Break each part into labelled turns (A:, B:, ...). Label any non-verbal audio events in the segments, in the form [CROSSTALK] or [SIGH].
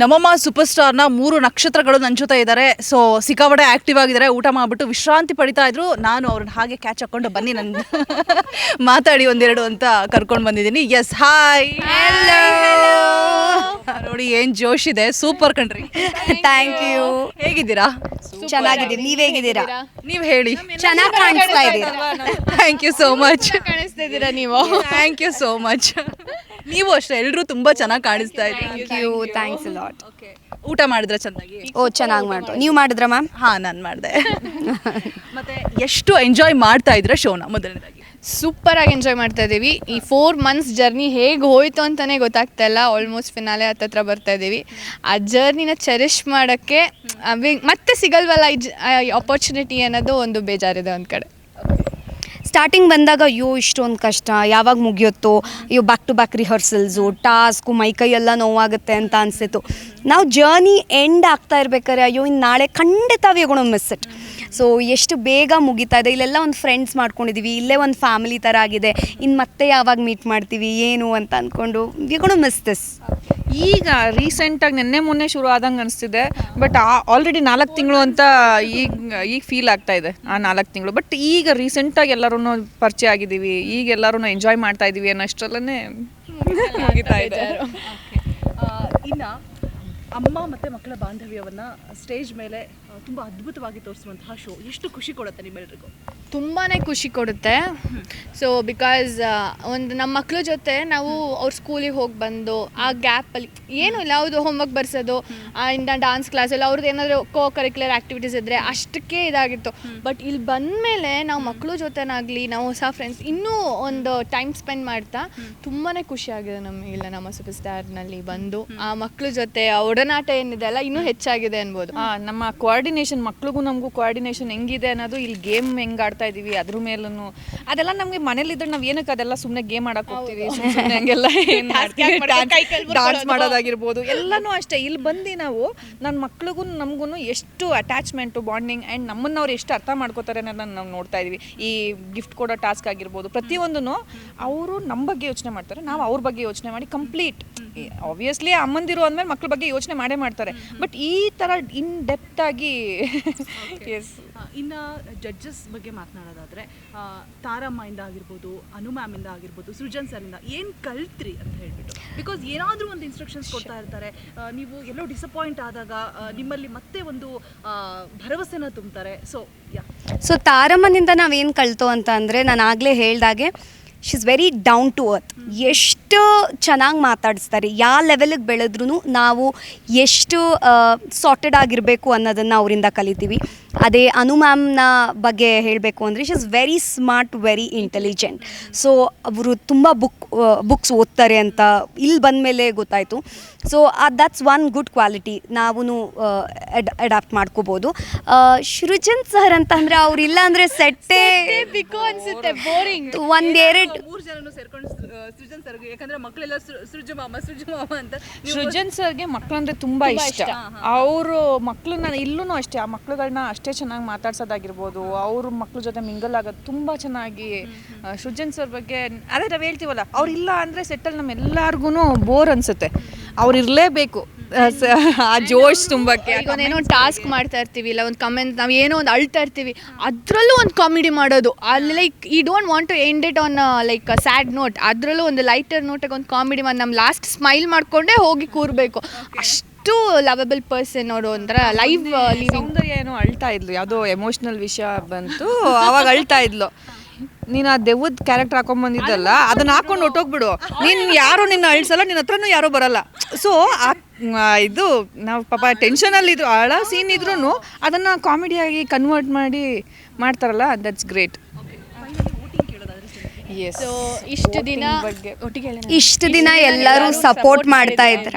A: ನಮ್ಮಮ್ಮ ಸೂಪರ್ ಸ್ಟಾರ್ನ ಮೂರು ನಕ್ಷತ್ರಗಳು ನಂಚುತ್ತಾ ಜೊತೆ ಇದ್ದಾರೆ. ಸೊ ಸಿಕ್ಕಾಪಟ್ಟೆ ಆಕ್ಟಿವ್ ಆಗಿದ್ದಾರೆ. ಊಟ ಮಾಡಿಬಿಟ್ಟು ವಿಶ್ರಾಂತಿ ಪಡಿತಾ ಇದ್ರು. ನಾನು ಅವ್ರನ್ನ ಹಾಗೆ ಕ್ಯಾಚ್ ಹಾಕೊಂಡು ಬನ್ನಿ ನನ್ನ [LAUGHS] ಮಾತಾಡಿ ಒಂದೆರಡು ಅಂತ ಕರ್ಕೊಂಡು ಬಂದಿದ್ದೀನಿ. ಎಸ್ ಹಾಯ್ ನೋಡಿ ಏನ್ ಜೋಶ್ ಇದೆ. ಸೂಪರ್ ಕಣ್ರಿ.
B: ಥ್ಯಾಂಕ್ ಯು
A: ಹೇಗಿದ್ದೀರಾ?
B: ಚೆನ್ನಾಗಿದ್ದೀರಿ ನೀವ್ ಹೇಗಿದ್ದೀರಾ?
A: ನೀವು ಹೇಳಿ.
B: ಚೆನ್ನಾಗಿ ಕಾಣಿಸ್ತಾ ಇದ್ದೀರಾ?
A: ಥ್ಯಾಂಕ್ ಯು ಸೋ ಮಚ್
C: ಕಾಣಿಸ್ತಾ ಇದ್ದೀರಾ ನೀವು?
A: ಥ್ಯಾಂಕ್ ಯು ಸೋ ಮಚ್ ನೀವು ಅಷ್ಟೇ ಎಲ್ಲರೂ ತುಂಬಾ ಚೆನ್ನಾಗಿ ಕಾಣಿಸ್ತಾ ಇದ್ದೀರಿ.
B: Thank you thanks lot
A: okay ಊಟ ಮಾಡಿದ್ರೆ ಚೆನ್ನಾಗಿ?
B: ಓ ಚೆನ್ನಾಗಿ ಮಾಡ್ತು. ನೀವು ಮಾಡಿದ್ರ ಮ್ಯಾಮ್?
A: ಹಾ ನಾನು ಮಾಡಿದೆ. ಮತ್ತೆ ಎಷ್ಟು ಎಂಜಾಯ್ ಮಾಡ್ತಾ ಇದ್ರೆ ಶೋನ ಮೊದಲನೇದಾಗಿ?
C: ಸೂಪರ್ ಆಗಿ ಎಂಜಾಯ್ ಮಾಡ್ತಾ ಇದ್ದೀವಿ. ಈ ಫೋರ್ ಮಂತ್ಸ್ ಜರ್ನಿ ಹೇಗೆ ಹೋಯ್ತು ಅಂತಾನೆ ಗೊತ್ತಾಗ್ತಾ ಇಲ್ಲ. ಆಲ್ಮೋಸ್ಟ್ ಫಿನಾಲೆ ಹತ್ತತ್ರ ಬರ್ತಾ ಇದ್ದೀವಿ. ಆ ಜರ್ನಿನ ಚೆರಿಶ್ ಮಾಡೋಕ್ಕೆ ಮತ್ತೆ ಸಿಗಲ್ವಲ್ಲ ಈ ಆಪರ್ಚುನಿಟಿ ಅನ್ನೋದು ಒಂದು ಬೇಜಾರಿದೆ ಒಂದು ಕಡೆ.
B: ಸ್ಟಾರ್ಟಿಂಗ್ ಬಂದಾಗ ಅಯ್ಯೋ, ಇಷ್ಟೊಂದು ಕಷ್ಟ. ಯಾವಾಗ ಮುಗಿಯುತ್ತೋ? ಅಯ್ಯೋ back to back rehearsals task ಮೈಕೈ ಎಲ್ಲ ನೋವಾಗುತ್ತೆ ಅಂತ ಅನಿಸಿತು ನಾವು ಜರ್ನಿ ಎಂಡ್ ಆಗ್ತಾ ಇರ್ಬೇಕಾದ್ರೆ ಅಯ್ಯೋ ಇನ್ನು ನಾಳೆ ಖಂಡಿತ ಮಿಸ್ ಇಟ್ ಸೊ ಎಷ್ಟು ಬೇಗ ಮುಗಿತಾ ಇದೆ. ಇಲ್ಲೆಲ್ಲ ಒಂದು ಫ್ರೆಂಡ್ಸ್ ಮಾಡ್ಕೊಂಡಿದ್ದೀವಿ ಇಲ್ಲೇ ಒಂದು ಫ್ಯಾಮಿಲಿ ಥರ ಆಗಿದೆ. ಇನ್ನು ಮತ್ತೆ ಯಾವಾಗ ಮೀಟ್ ಮಾಡ್ತೀವಿ, ಏನು ಅಂತ ಅಂದ್ಕೊಂಡು ವಿಗೋಣ ಮಿಸ್ ದಿಸ್
D: ಈಗ ರೀಸೆಂಟಾಗಿ ನಿನ್ನೆ ಮೊನ್ನೆ ಶುರು ಆದಂಗೆ ಅನಿಸ್ತಿದೆ ಬಟ್ ಆಲ್ರೆಡಿ ನಾಲ್ಕು ತಿಂಗಳು ಅಂತ ಈಗ ಈಗ ಫೀಲ್ ಆಗ್ತಾ ಇದೆ ಆ ನಾಲ್ಕು ತಿಂಗಳು. ಬಟ್ ಈಗ ರೀಸೆಂಟಾಗಿ ಎಲ್ಲರೂ ಪರಿಚಯ ಆಗಿದ್ದೀವಿ ಈಗ ಎಲ್ಲರೂ ಎಂಜಾಯ್ ಮಾಡ್ತಾ ಇದ್ದೀವಿ ಅನ್ನೋಷ್ಟರಲ್ಲೇ ಮುಗಿತಾ ಇದೆ.
A: ಇನ್ನ ಅಮ್ಮ ಮತ್ತೆ ಮಕ್ಕಳ ಬಾಂಧವ್ಯವನ್ನು ಸ್ಟೇಜ್ ಮೇಲೆ ತುಂಬಾ ಅದ್ಭುತವಾಗಿ ತೋರಿಸುವಂತಹ ಶೋ ಎಷ್ಟು ಖುಷಿ ಕೊಡುತ್ತೆ ನಿಮ್ಮೆಲ್ಲರಿಗೂ
C: ತುಂಬಾ ಖುಷಿ ಕೊಡುತ್ತೆ. ಸೊ ಬಿಕಾಸ್ ಒಂದು ನಮ್ಮ ಮಕ್ಳ ಜೊತೆ ನಾವು ಅವ್ರ ಸ್ಕೂಲಿಗೆ ಹೋಗಿ ಬಂದು ಆ ಗ್ಯಾಪಲ್ಲಿ ಏನೂ ಇಲ್ಲ ಅವ್ರದ್ದು ಹೋಮ್ವರ್ಕ್ ಬರ್ಸೋದು ಆ, ಇಂದ ಡಾನ್ಸ್ ಕ್ಲಾಸಲ್ಲಿ ಅವ್ರದ್ದು ಏನಾದರೂ ಕೋ ಕರಿಕ್ಯುಲರ್ ಆ್ಯಕ್ಟಿವಿಟೀಸ್ ಇದ್ದರೆ ಅಷ್ಟಕ್ಕೆ ಇದಾಗಿತ್ತು. ಬಟ್ ಇಲ್ಲಿ ಬಂದಮೇಲೆ ನಾವು ಮಕ್ಕಳ ಜೊತೆನಾಗಲಿ ನಾವು ಹೊಸ ಫ್ರೆಂಡ್ಸ್ ಇನ್ನೂ ಒಂದು ಟೈಮ್ ಸ್ಪೆಂಡ್ ಮಾಡ್ತಾ ತುಂಬಾ ಖುಷಿಯಾಗಿದೆ ಆಗಿದೆ ನಮಗೆ ಇಲ್ಲ ನಮ್ಮ ಸೂಪರ್ ಸ್ಟಾರ್ನಲ್ಲಿ ಬಂದು ಆ ಮಕ್ಕಳ ಜೊತೆ ಆ ಒಡನಾಟ ಏನಿದೆ ಅಲ್ಲ ಇನ್ನೂ ಹೆಚ್ಚಾಗಿದೆ ಅನ್ಬೋದು.
D: ಆ, ನಮ್ಮ ಕೋಆರ್ಡಿನೇಷನ್ ಮಕ್ಳಿಗೂ ನಮಗೂ ಕೋಆರ್ಡಿನೇಷನ್ ಹೆಂಗಿದೆ ಅನ್ನೋದು ಇಲ್ಲಿ ಗೇಮ್ ಹೆಂಗ್ ಆಡ್ತಾ ಇದೀವಿ ಅದ್ರ ಮೇಲೂ ಅದೆಲ್ಲ ನಮಗೆ ಮನೇಲಿದ್ರೆ ನಾವು ಏನಕ್ಕೆ ಅದೆಲ್ಲ ಸುಮ್ಮನೆ ಗೇಮ್ ಆಡಕ್ ಹೋಗ್ತೀವಿ ಸುಮ್ಮನೆ ಹಂಗೆಲ್ಲ ಡಾನ್ಸ್ ಮಾಡೋದಾಗಿರ್ಬೋದು ಎಲ್ಲಾನು ಅಷ್ಟೇ. ಇಲ್ಲಿ ಬಂದು ನಾವು ನನ್ನ ಮಕ್ಳಿಗೂ ನಮಗೂ ಎಷ್ಟು ಅಟ್ಯಾಚ್ಮೆಂಟು ಬಾಂಡಿಂಗ್ ಅಂಡ್ ನಮ್ಮನ್ನ ಅವ್ರು ಎಷ್ಟು ಅರ್ಥ ಮಾಡ್ಕೋತಾರೆ ಅನ್ನೋದನ್ನ ನಾವು ನೋಡ್ತಾ ಇದೀವಿ. ಈ ಗಿಫ್ಟ್ ಕೊಡೋ ಟಾಸ್ಕ್ ಆಗಿರ್ಬೋದು ಪ್ರತಿಯೊಂದೂ ಅವರು ನಮ್ಮ ಬಗ್ಗೆ ಯೋಚನೆ ಮಾಡ್ತಾರೆ ನಾವು ಅವ್ರ ಬಗ್ಗೆ ಯೋಚನೆ ಮಾಡಿ ಕಂಪ್ಲೀಟ್ ಆಬ್ವಿಯಸ್ಲಿ ಅಮ್ಮಂದಿರು ಅಂದಮೇಲೆ ಮಕ್ಳ ಬಗ್ಗೆ ಯೋಚನೆ ಮಾಡೇ ಮಾಡ್ತಾರೆ. ಬಟ್ ಈ ತರ ಇನ್ ಡೆಪ್ತ್ ಆಗಿ ಎಸ್
A: ಇನ್ನು ಜಡ್ಜಸ್ ಬಗ್ಗೆ ಮಾತನಾಡೋದಾದ್ರೆ ತಾರಮ್ಮ ಇಂದ ಆಗಿರ್ಬೋದು ಅನು ಇಂದ ಆಗಿರ್ಬೋದು ಸೃಜನ್ ಸರಿಂದ ಏನು ಕಲ್ತ್ರಿ ಅಂತ ಹೇಳಿಬಿಟ್ಟು. ಬಿಕಾಸ್ ಏನಾದರೂ ಒಂದು ಇನ್ಸ್ಟ್ರಕ್ಷನ್ಸ್ ಕೊಡ್ತಾ ಇರ್ತಾರೆ. ನೀವು ಎಲ್ಲೋ ಡಿಸಪಾಯಿಂಟ್ ಆದಾಗ ನಿಮ್ಮಲ್ಲಿ ಮತ್ತೆ ಒಂದು ಭರವಸೆನ ತುಂಬ್ತಾರೆ. ಸೊ ಯಾ
B: ಸೊ ತಾರಮ್ಮನಿಂದ ನಾವೇನು ಕಳ್ತೋ ಅಂತ ಅಂದರೆ ನಾನು ಆಗಲೇ ಹೇಳ್ದಾಗೆ she is very down to earth ಎಷ್ಟು ಚೆನ್ನಾಗಿ ಮಾತಾಡಿಸ್ತಾರೆ ಯಾವ ಲೆವೆಲಿಗೆ ಬೆಳೆದ್ರೂ ನಾವು ಎಷ್ಟು ಸಾರ್ಟೆಡ್ ಆಗಿರಬೇಕು ಅನ್ನೋದನ್ನು ಅವರಿಂದ ಕಲಿತೀವಿ. ಅದೇ ಅನು ಮ್ಯಾಮ್ನ ಬಗ್ಗೆ ಹೇಳಬೇಕು ಅಂದರೆ she is very smart very intelligent so ಅವರು ತುಂಬ ಬುಕ್ ಬುಕ್ಸ್ ಓದ್ತಾರೆ ಅಂತ ಇಲ್ಲಿ ಬಂದಮೇಲೆ ಗೊತ್ತಾಯಿತು. So that's one good quality ನಾವು ಅಡಾಪ್ಟ್ ಮಾಡ್ಕೋಬೋದು. ಸೃಜನ್ ಸರ್ ಅಂತಂದರೆ ಅಂದರೆ ಅವ್ರಿಲ್ಲ ಅಂದರೆ ಸೆಟ್ಟೇ
C: ಬಿಕೋ ಅನ್ಸುತ್ತೆ ಬೋರಿಂಗ್
B: ಒಂದೆರಡು
A: ಮೂರು ಜನನು ಸೇರ್ಕೊಂಡು ಸೃಜನ್ ಸರ್ ಯಾಕಂದ್ರೆ ಮಕ್ಕಳೆಲ್ಲ ಸೃ- ಸೃಜು ಮಾಮ ಸೃಜು ಮಾಮ ಅಂತ
D: ಸೃಜನ್ ಸರ್ಗೆ ಮಕ್ಕಳಂದ್ರೆ ತುಂಬಾ ಇಷ್ಟ. ಅವರು ಮಕ್ಕಳನ್ನ ಇಲ್ಲೂ ಅಷ್ಟೇ ಆ ಮಕ್ಳುಗಳನ್ನ ಅಷ್ಟೇ ಚೆನ್ನಾಗಿ ಮಾತಾಡ್ಸೋದಾಗಿರ್ಬೋದು ಅವ್ರ ಮಕ್ಳ ಜೊತೆ ಮಿಂಗಲ್ ಆಗೋದು ತುಂಬಾ ಚೆನ್ನಾಗಿ ಸೃಜನ್ ಸರ್ ಬಗ್ಗೆ ಅದೇ ನಾವು ಹೇಳ್ತೀವಲ್ಲ ಅವ್ರು ಇಲ್ಲ ಅಂದ್ರೆ ಸೆಟ್ಟಲ್ ನಮ್ಮೆಲ್ಲರಿಗೂ ಬೋರ್ ಅನ್ಸುತ್ತೆ. ಅವ್ರು ಇರಲೇಬೇಕು. ಆ ಜೋಶ್ ತುಂಬಕ್ಕೆ.
C: ಏನೋ ಟಾಸ್ಕ್ ಮಾಡ್ತಾ ಇರ್ತೀವಿ ಇಲ್ಲ ಒಂದು ಕಮೆಂಟ್ ನಾವು ಏನೋ ಒಂದು ಅಳ್ತಾ ಇರ್ತೀವಿ ಅದರಲ್ಲೂ ಒಂದು ಕಾಮಿಡಿ ಮಾಡೋದು. ಅಲ್ಲಿ ಲೈಕ್ ಈ don't want to end it on like sad note ಅದರಲ್ಲೂ ಒಂದು ಲೈಟರ್ ನೋಟಾಗ ಒಂದು ಕಾಮಿಡಿ ಮಾಡಿ ನಮ್ಮ ಲಾಸ್ಟ್ ಸ್ಮೈಲ್ ಮಾಡ್ಕೊಂಡೇ ಹೋಗಿ ಕೂರಬೇಕು. ಅಷ್ಟು ಲವಬಲ್ ಪರ್ಸನ್ ಅವರು ಅಂದ್ರೆ ಲೈವ್
D: ಸೌಂದರ್ಯ ಏನೋ ಅಳ್ತಾ ಇದ್ಲು ಯಾವುದೋ ಎಮೋಷ್ನಲ್ ವಿಷಯ ಬಂತು ಅವಾಗ ಅಳ್ತಾ ಇದ್ಲು. [LAUGHS] ನೀನು ಆ ದೆವ್ವದ ಕ್ಯಾರೆಕ್ಟರ್ ಹಾಕೊಂಡ್ ಬಂದಿದ್ದಲ್ಲ ಅದನ್ನ ಹಾಕೊಂಡು ಹೊಟ್ಟೋಗ್ಬಿಡು ನೀನ್ ಯಾರು ನಿನ್ನ ಅಳ್ಸಲ್ಲ ನಿನ್ನ ಹತ್ರನೂ ಯಾರೂ ಬರಲ್ಲ. ಸೊ ಇದು ನಾವು ಪಾಪ ಟೆನ್ಷನಲ್ಲಿ ಇದ್ರು ಆಳ ಸೀನ್ ಇದ್ರೂ ಅದನ್ನ ಕಾಮಿಡಿಯಾಗಿ ಕನ್ವರ್ಟ್ ಮಾಡಿ ಮಾಡ್ತಾರಲ್ಲ ದಟ್ಸ್ ಗ್ರೇಟ್ ಎಸ್
C: ಇಷ್ಟು ದಿನ.
B: ಇಷ್ಟು ದಿನ ಎಲ್ಲರೂ ಸಪೋರ್ಟ್ ಮಾಡ್ತಾ ಇದ್ರ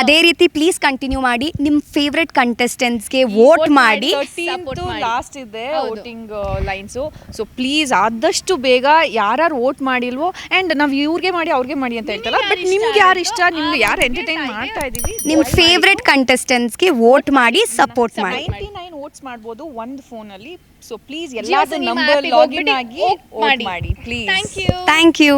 B: ಅದೇ ರೀತಿ ಪ್ಲೀಸ್ ಕಂಟಿನ್ಯೂ ಮಾಡಿ ನಿಮ್ಮ ಫೇವ್ರೆಟ್ ಕಂಟೆಸ್ಟೆಂಟ್ಸ್ಗೆ ವೋಟ್ ಮಾಡಿ.
D: ಲಾಸ್ಟ್ ಇದೆ ವೋಟಿಂಗ್ ಲೈನ್ಸು ಸೊ ಪ್ಲೀಸ್ ಆದಷ್ಟು ಬೇಗ ಯಾರ್ಯಾರು ವೋಟ್ ಮಾಡಿಲ್ವೋ ಆ್ಯಂಡ್ ನಾವು ಇವ್ರಿಗೆ ಮಾಡಿ ಅವ್ರಿಗೆ ಮಾಡಿ ಅಂತ ಹೇಳ್ತಲ್ಲ. ಬಟ್ ನಿಮ್ಗೆ ಯಾರು ಇಷ್ಟ? ನಿಮ್ಗೆ ಯಾರು ಎಂಟರ್ಟೈನ್ ಮಾಡ್ತಾ ಇದೀವಿ?
B: ನಿಮ್ಮ ಫೇವ್ರೆಟ್ ಕಂಟೆಸ್ಟೆಂಟ್ಸ್ಗೆ ವೋಟ್ ಮಾಡಿ ಸಪೋರ್ಟ್ ಮಾಡಿ.
D: ನೈಂಟಿ ನೈನ್ ವೋಟ್ಸ್ ಮಾಡ್ಬೋದು ಒಂದು ಫೋನಲ್ಲಿ ಸೊ ಪ್ಲೀಸ್
C: ಎಲ್ಲಾದ್ರೂ
D: ಎಲ್ಲ ನಂಬರ್ ಲಾಗಿನ್ ಆಗಿ
C: ಮಾಡಿ.
D: ಮಾಡಿ please
C: thank you
B: thank you